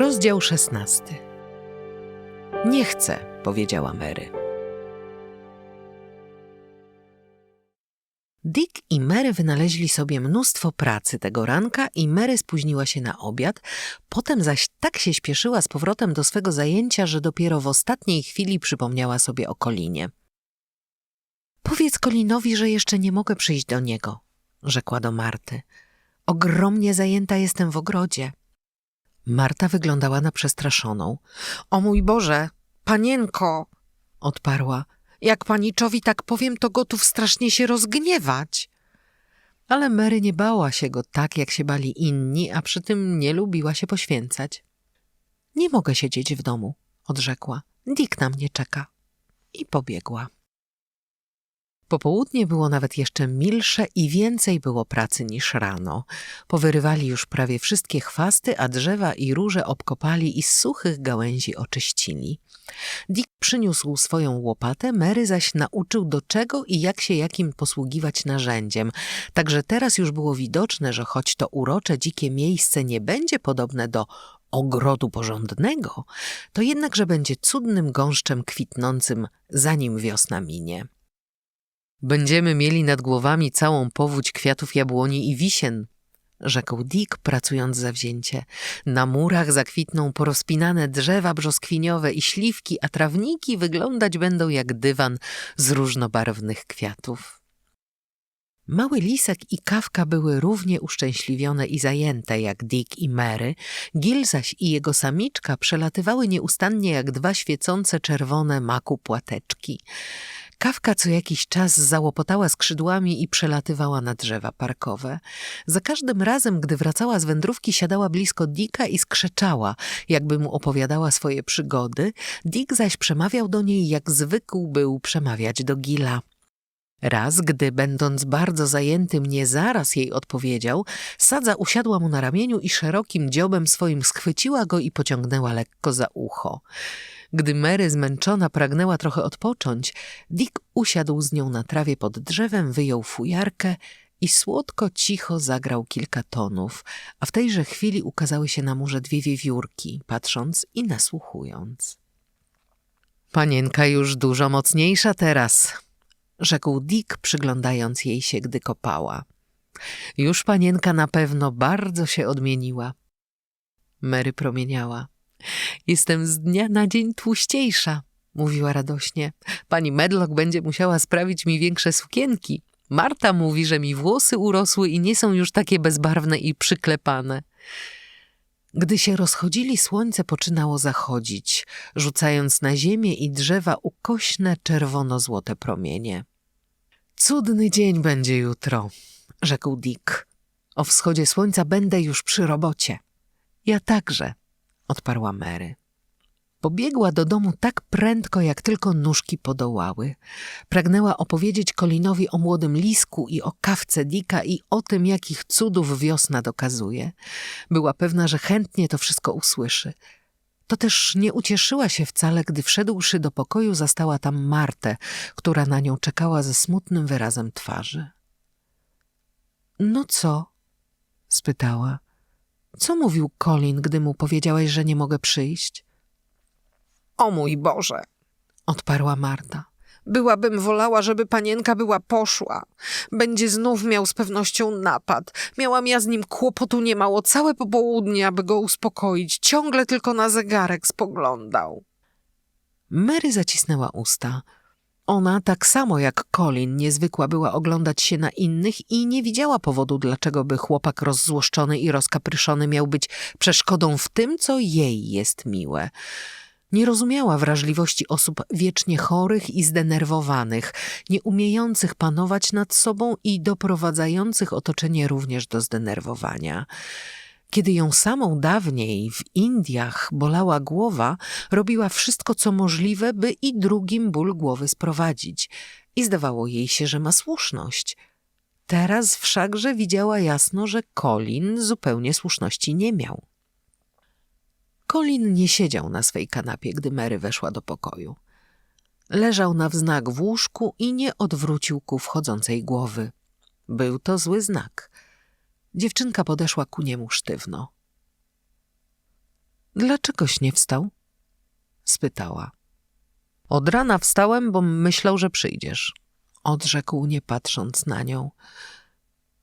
Rozdział szesnasty. Nie chcę, powiedziała Mary. Dick i Mary wynaleźli sobie mnóstwo pracy tego ranka i Mary spóźniła się na obiad, potem zaś tak się śpieszyła z powrotem do swego zajęcia, że dopiero w ostatniej chwili przypomniała sobie o Kolinie. Powiedz Kolinowi, że jeszcze nie mogę przyjść do niego, rzekła do Marty. Ogromnie zajęta jestem w ogrodzie. Marta wyglądała na przestraszoną. O mój Boże, panienko, odparła. Jak paniczowi tak powiem, to gotów strasznie się rozgniewać. Ale Mary nie bała się go tak, jak się bali inni, a przy tym nie lubiła się poświęcać. Nie mogę siedzieć w domu, odrzekła. Dick na mnie czeka. I pobiegła. Popołudnie było nawet jeszcze milsze i więcej było pracy niż rano. Powyrywali już prawie wszystkie chwasty, a drzewa i róże obkopali i z suchych gałęzi oczyścili. Dick przyniósł swoją łopatę, Mary zaś nauczył do czego i jak się jakim posługiwać narzędziem. Także teraz już było widoczne, że choć to urocze, dzikie miejsce nie będzie podobne do ogrodu porządnego, to jednakże będzie cudnym gąszczem kwitnącym, zanim wiosna minie. Będziemy mieli nad głowami całą powódź kwiatów jabłoni i wisien, rzekł Dick, pracując zawzięcie. Na murach zakwitną porozpinane drzewa brzoskwiniowe i śliwki, a trawniki wyglądać będą jak dywan z różnobarwnych kwiatów. Mały lisek i kawka były równie uszczęśliwione i zajęte jak Dick i Mary, Gil zaś i jego samiczka przelatywały nieustannie jak dwa świecące czerwone maku płateczki. Kawka co jakiś czas załopotała skrzydłami i przelatywała na drzewa parkowe. Za każdym razem, gdy wracała z wędrówki, siadała blisko Dicka i skrzeczała, jakby mu opowiadała swoje przygody. Dick zaś przemawiał do niej, jak zwykł był przemawiać do Gila. Raz, gdy będąc bardzo zajętym nie zaraz jej odpowiedział, sadza usiadła mu na ramieniu i szerokim dziobem swoim schwyciła go i pociągnęła lekko za ucho. Gdy Mary zmęczona pragnęła trochę odpocząć, Dick usiadł z nią na trawie pod drzewem, wyjął fujarkę i słodko cicho zagrał kilka tonów, a w tejże chwili ukazały się na murze dwie wiewiórki, patrząc i nasłuchując. Panienka już dużo mocniejsza teraz, rzekł Dick, przyglądając jej się, gdy kopała. Już panienka na pewno bardzo się odmieniła. Mary promieniała. Jestem z dnia na dzień tłuściejsza, mówiła radośnie. Pani Medlock będzie musiała sprawić mi większe sukienki. Marta mówi, że mi włosy urosły i nie są już takie bezbarwne i przyklepane. Gdy się rozchodzili, słońce poczynało zachodzić, rzucając na ziemię i drzewa ukośne czerwono-złote promienie. Cudny dzień będzie jutro, rzekł Dick. O wschodzie słońca będę już przy robocie. Ja także, odparła Mary. Pobiegła do domu tak prędko, jak tylko nóżki podołały. Pragnęła opowiedzieć Kolinowi o młodym lisku i o kawce Dika i o tym, jakich cudów wiosna dokazuje. Była pewna, że chętnie to wszystko usłyszy. To też nie ucieszyła się wcale, gdy wszedłszy do pokoju zastała tam Martę, która na nią czekała ze smutnym wyrazem twarzy. No co? spytała. Co mówił Colin, gdy mu powiedziałeś, że nie mogę przyjść? O mój Boże, Odparła Marta. byłabym wolała, żeby panienka była poszła. Będzie znów miał z pewnością napad. Miałam ja z nim kłopotu niemało całe popołudnie, aby go uspokoić. Ciągle tylko na zegarek spoglądał. Mary zacisnęła usta. Ona, tak samo jak Colin, niezwykła była oglądać się na innych i nie widziała powodu, dlaczego by chłopak rozzłoszczony i rozkapryszony miał być przeszkodą w tym, co jej jest miłe. Nie rozumiała wrażliwości osób wiecznie chorych i zdenerwowanych, nie umiejących panować nad sobą i doprowadzających otoczenie również do zdenerwowania. Kiedy ją samą dawniej w Indiach bolała głowa, robiła wszystko, co możliwe, by i drugim ból głowy sprowadzić. I zdawało jej się, że ma słuszność. Teraz wszakże widziała jasno, że Colin zupełnie słuszności nie miał. Colin nie siedział na swej kanapie, gdy Mary weszła do pokoju. Leżał na wznak w łóżku i nie odwrócił ku wchodzącej głowy. Był to zły znak. Dziewczynka podeszła ku niemu sztywno. Dlaczegoś nie wstał? spytała. Od rana wstałem, bo myślał, że przyjdziesz. Odrzekł, nie patrząc na nią.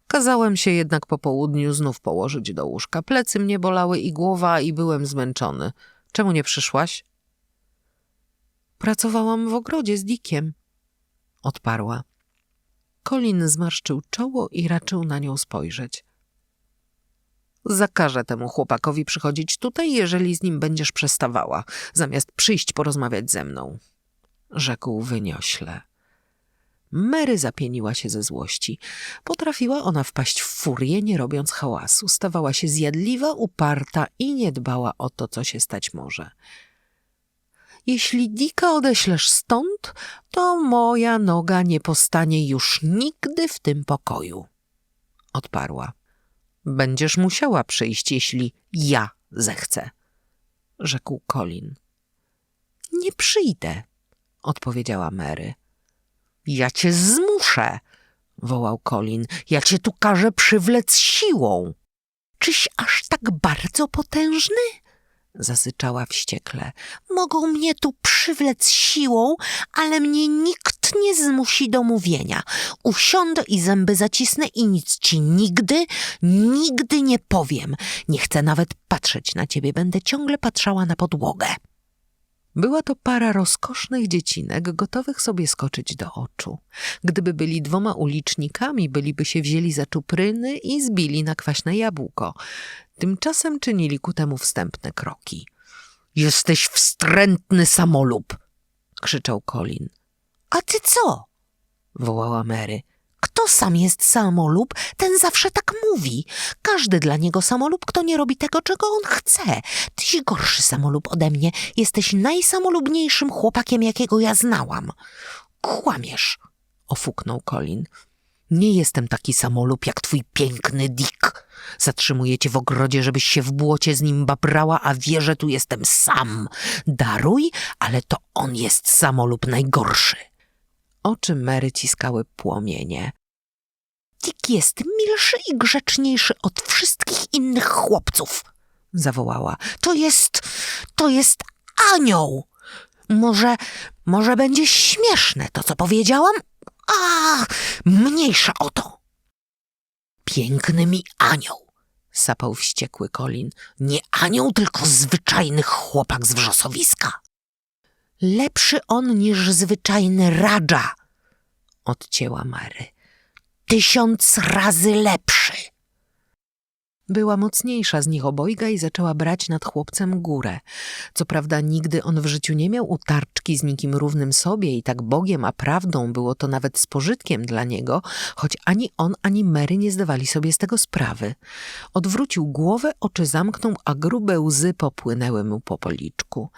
Kazałem się jednak po południu znów położyć do łóżka. Plecy mnie bolały i głowa i byłem zmęczony. Czemu nie przyszłaś? Pracowałam w ogrodzie z Dikiem, odparła. Colin zmarszczył czoło i raczył na nią spojrzeć. Zakażę temu chłopakowi przychodzić tutaj, jeżeli z nim będziesz przestawała, zamiast przyjść porozmawiać ze mną, rzekł wyniośle. Mary zapieniła się ze złości. Potrafiła ona wpaść w furię, nie robiąc hałasu. Stawała się zjadliwa, uparta i nie dbała o to, co się stać może. Jeśli Dika odeślesz stąd, to moja noga nie postanie już nigdy w tym pokoju, odparła. Będziesz musiała przyjść, jeśli ja zechcę, rzekł Colin. Nie przyjdę, odpowiedziała Mary. Ja cię zmuszę, wołał Colin. Ja cię tu każę przywlec siłą. Czyś aż tak bardzo potężny? Zasyczała wściekle. Mogą mnie tu przywlec siłą, ale mnie nikt nie zmusi do mówienia. Usiądę i zęby zacisnę i nic ci nigdy, nigdy nie powiem. Nie chcę nawet patrzeć na ciebie, będę ciągle patrzała na podłogę. Była to para rozkosznych dziecinek, gotowych sobie skoczyć do oczu. Gdyby byli dwoma ulicznikami, byliby się wzięli za czupryny i zbili na kwaśne jabłko. Tymczasem czynili ku temu wstępne kroki. Jesteś wstrętny samolub! krzyczał Colin. A ty co? wołała Mary. Kto sam jest samolub, ten zawsze tak mówi. Każdy dla niego samolub, kto nie robi tego, czego on chce. Tyś gorszy samolub ode mnie. Jesteś najsamolubniejszym chłopakiem, jakiego ja znałam. Kłamiesz, ofuknął Colin. Nie jestem taki samolub jak twój piękny Dick. Zatrzymuję cię w ogrodzie, żebyś się w błocie z nim babrała, a wie, że tu jestem sam. Daruj, ale to on jest samolub najgorszy. Oczy Mary ciskały płomienie. Dick jest milszy i grzeczniejszy od wszystkich innych chłopców, zawołała. To jest, to jest anioł. Może, może będzie śmieszne to, co powiedziałam? A, mniejsza o to. Piękny mi anioł, sapał wściekły Colin. Nie anioł, tylko zwyczajny chłopak z wrzosowiska. Lepszy on niż zwyczajny radża, odcięła Mary. Tysiąc razy lepszy. Była mocniejsza z nich obojga i zaczęła brać nad chłopcem górę. Co prawda nigdy on w życiu nie miał utarczki z nikim równym sobie i tak Bogiem, a prawdą było to nawet z pożytkiem dla niego, choć ani on, ani Mary nie zdawali sobie z tego sprawy. Odwrócił głowę, oczy zamknął, a grube łzy popłynęły mu po policzku.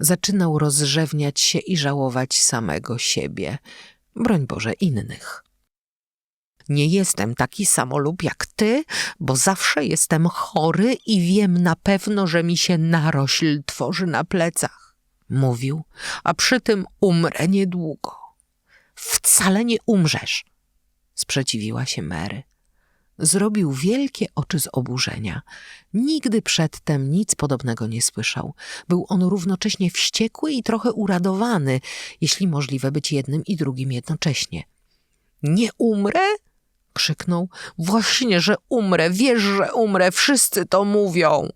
Zaczynał rozrzewniać się i żałować samego siebie. Broń Boże, innych. Nie jestem taki samolub jak ty, bo zawsze jestem chory i wiem na pewno, że mi się narośl tworzy na plecach, mówił, a przy tym umrę niedługo. Wcale nie umrzesz, sprzeciwiła się Mary. Zrobił wielkie oczy z oburzenia. Nigdy przedtem nic podobnego nie słyszał. Był on równocześnie wściekły i trochę uradowany, jeśli możliwe być jednym i drugim jednocześnie. Nie umrę? Krzyknął. Właśnie, że umrę, wiesz, że umrę, wszyscy to mówią.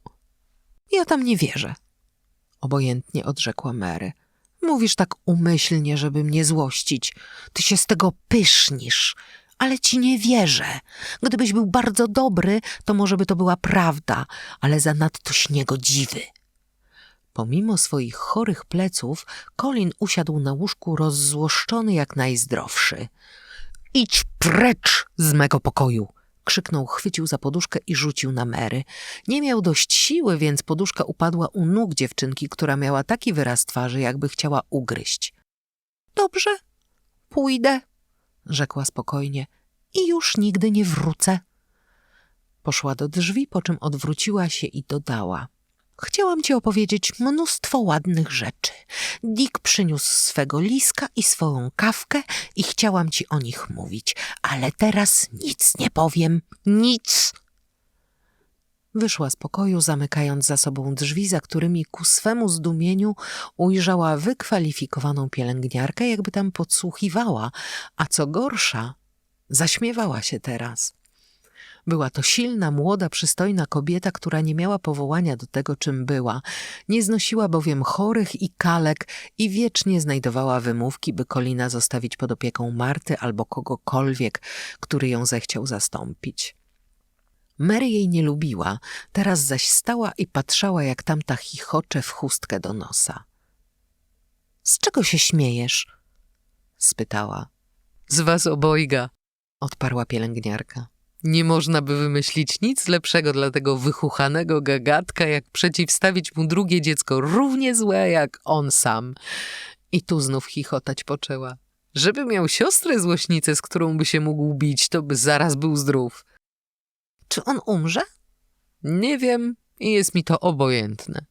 Ja tam nie wierzę, obojętnie odrzekła Mary. Mówisz tak umyślnie, żeby mnie złościć. Ty się z tego pysznisz, ale ci nie wierzę. Gdybyś był bardzo dobry, to może by to była prawda, ale zanadto śniegodziwy. Pomimo swoich chorych pleców, Colin usiadł na łóżku rozzłoszczony jak najzdrowszy. Idź precz z mego pokoju! Krzyknął, chwycił za poduszkę i rzucił na Mary. Nie miał dość siły, więc poduszka upadła u nóg dziewczynki, która miała taki wyraz twarzy, jakby chciała ugryźć. Dobrze, pójdę, rzekła spokojnie, i już nigdy nie wrócę. Poszła do drzwi, po czym odwróciła się i dodała. Chciałam ci opowiedzieć mnóstwo ładnych rzeczy. Dick przyniósł swego liska i swoją kawkę i chciałam ci o nich mówić, ale teraz nic nie powiem. Nic. Wyszła z pokoju, zamykając za sobą drzwi, za którymi ku swemu zdumieniu ujrzała wykwalifikowaną pielęgniarkę, jakby tam podsłuchiwała, a co gorsza, zaśmiewała się teraz. Była to silna, młoda, przystojna kobieta, która nie miała powołania do tego, czym była. Nie znosiła bowiem chorych i kalek i wiecznie znajdowała wymówki, by Kolina zostawić pod opieką Marty albo kogokolwiek, który ją zechciał zastąpić. Mary jej nie lubiła, teraz zaś stała i patrzała, jak tamta chichocze w chustkę do nosa. — Z czego się śmiejesz? — spytała. — Z was obojga — odparła pielęgniarka. Nie można by wymyślić nic lepszego dla tego wychuchanego gagatka, jak przeciwstawić mu drugie dziecko równie złe jak on sam. I tu znów chichotać poczęła. Żeby miał siostrę złośnicę, z którą by się mógł bić, to by zaraz był zdrów. Czy on umrze? Nie wiem i jest mi to obojętne,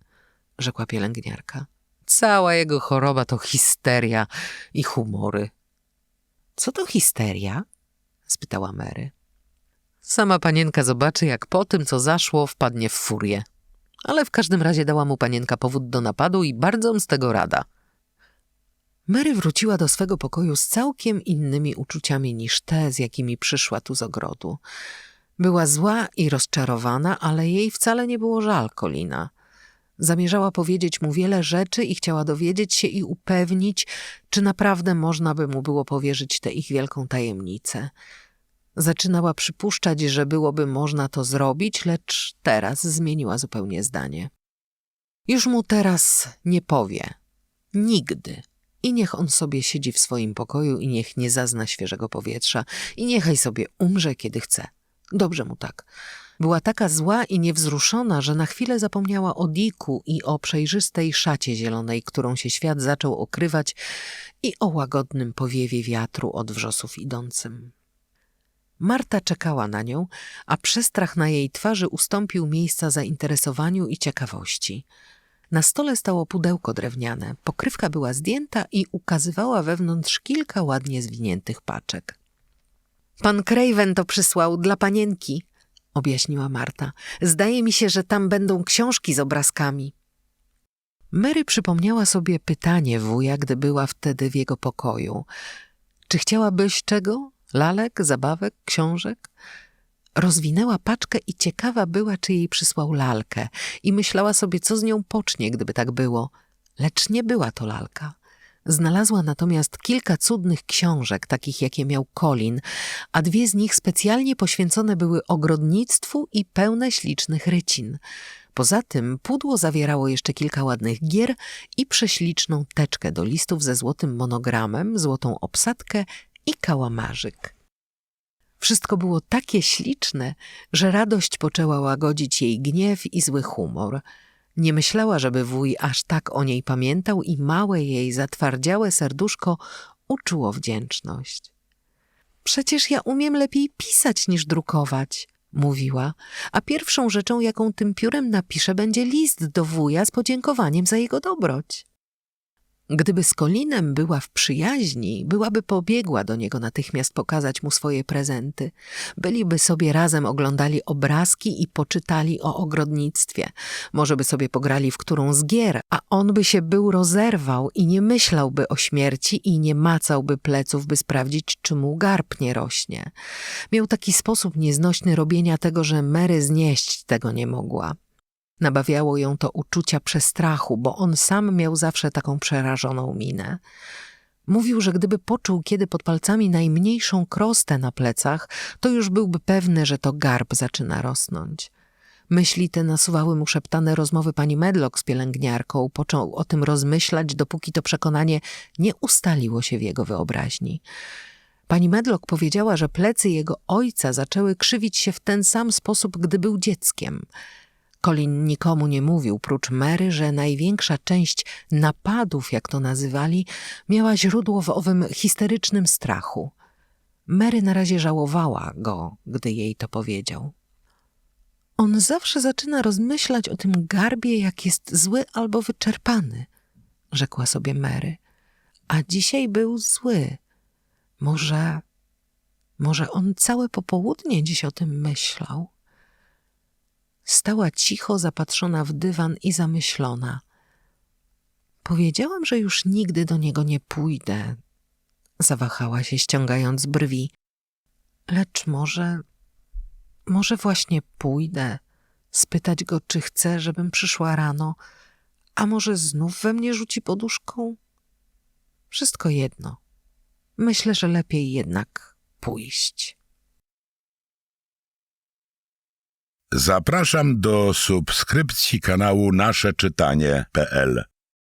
rzekła pielęgniarka. Cała jego choroba to histeria i humory. Co to histeria? spytała Mary. Sama panienka zobaczy, jak po tym, co zaszło, wpadnie w furię. Ale w każdym razie dała mu panienka powód do napadu i bardzo z tego rada. Mary wróciła do swego pokoju z całkiem innymi uczuciami niż te, z jakimi przyszła tu z ogrodu. Była zła i rozczarowana, ale jej wcale nie było żal Kolina. Zamierzała powiedzieć mu wiele rzeczy i chciała dowiedzieć się i upewnić, czy naprawdę można by mu było powierzyć tę ich wielką tajemnicę. Zaczynała przypuszczać, że byłoby można to zrobić, lecz teraz zmieniła zupełnie zdanie. Już mu teraz nie powie. Nigdy. I niech on sobie siedzi w swoim pokoju i niech nie zazna świeżego powietrza i niechaj sobie umrze, kiedy chce. Dobrze mu tak. Była taka zła i niewzruszona, że na chwilę zapomniała o Diku i o przejrzystej szacie zielonej, którą się świat zaczął okrywać i o łagodnym powiewie wiatru od wrzosów idącym. Marta czekała na nią, a przestrach na jej twarzy ustąpił miejsca zainteresowaniu i ciekawości. Na stole stało pudełko drewniane, pokrywka była zdjęta i ukazywała wewnątrz kilka ładnie zwiniętych paczek. Pan Craven to przysłał dla panienki, objaśniła Marta. Zdaje mi się, że tam będą książki z obrazkami. Mary przypomniała sobie pytanie wuja, gdy była wtedy w jego pokoju. Czy chciałabyś czego? Lalek, zabawek, książek? Rozwinęła paczkę i ciekawa była, czy jej przysłał lalkę i myślała sobie, co z nią pocznie, gdyby tak było. Lecz nie była to lalka. Znalazła natomiast kilka cudnych książek, takich jakie miał Colin, a dwie z nich specjalnie poświęcone były ogrodnictwu i pełne ślicznych rycin. Poza tym pudło zawierało jeszcze kilka ładnych gier i prześliczną teczkę do listów ze złotym monogramem, złotą obsadkę i kałamarzyk. Wszystko było takie śliczne, że radość poczęła łagodzić jej gniew i zły humor. Nie myślała, żeby wuj aż tak o niej pamiętał i małe jej zatwardziałe serduszko uczuło wdzięczność. Przecież ja umiem lepiej pisać niż drukować, mówiła, a pierwszą rzeczą, jaką tym piórem napiszę, będzie list do wuja z podziękowaniem za jego dobroć. Gdyby z Kolinem była w przyjaźni, byłaby pobiegła do niego natychmiast pokazać mu swoje prezenty. Byliby sobie razem oglądali obrazki i poczytali o ogrodnictwie. Może by sobie pograli w którą z gier, a on by się był rozerwał i nie myślałby o śmierci i nie macałby pleców, by sprawdzić, czy mu garb nie rośnie. Miał taki sposób nieznośny robienia tego, że Mary znieść tego nie mogła. Nabawiało ją to uczucia przestrachu, bo on sam miał zawsze taką przerażoną minę. Mówił, że gdyby poczuł kiedy pod palcami najmniejszą krostę na plecach, to już byłby pewny, że to garb zaczyna rosnąć. Myśli te nasuwały mu szeptane rozmowy pani Medlock z pielęgniarką. Począł o tym rozmyślać, dopóki to przekonanie nie ustaliło się w jego wyobraźni. Pani Medlock powiedziała, że plecy jego ojca zaczęły krzywić się w ten sam sposób, gdy był dzieckiem – Colin nikomu nie mówił, prócz Mary, że największa część napadów, jak to nazywali, miała źródło w owym histerycznym strachu. Mary na razie żałowała go, gdy jej to powiedział. On zawsze zaczyna rozmyślać o tym garbie, jak jest zły albo wyczerpany, rzekła sobie Mary. A dzisiaj był zły. Może, może on całe popołudnie dziś o tym myślał. Stała cicho zapatrzona w dywan i zamyślona. Powiedziałam, że już nigdy do niego nie pójdę. Zawahała się, ściągając brwi. Lecz może, może właśnie pójdę, spytać go, czy chce, żebym przyszła rano, a może znów we mnie rzuci poduszką? Wszystko jedno. Myślę, że lepiej jednak pójść. Zapraszam do subskrypcji kanału nasze czytanie.pl.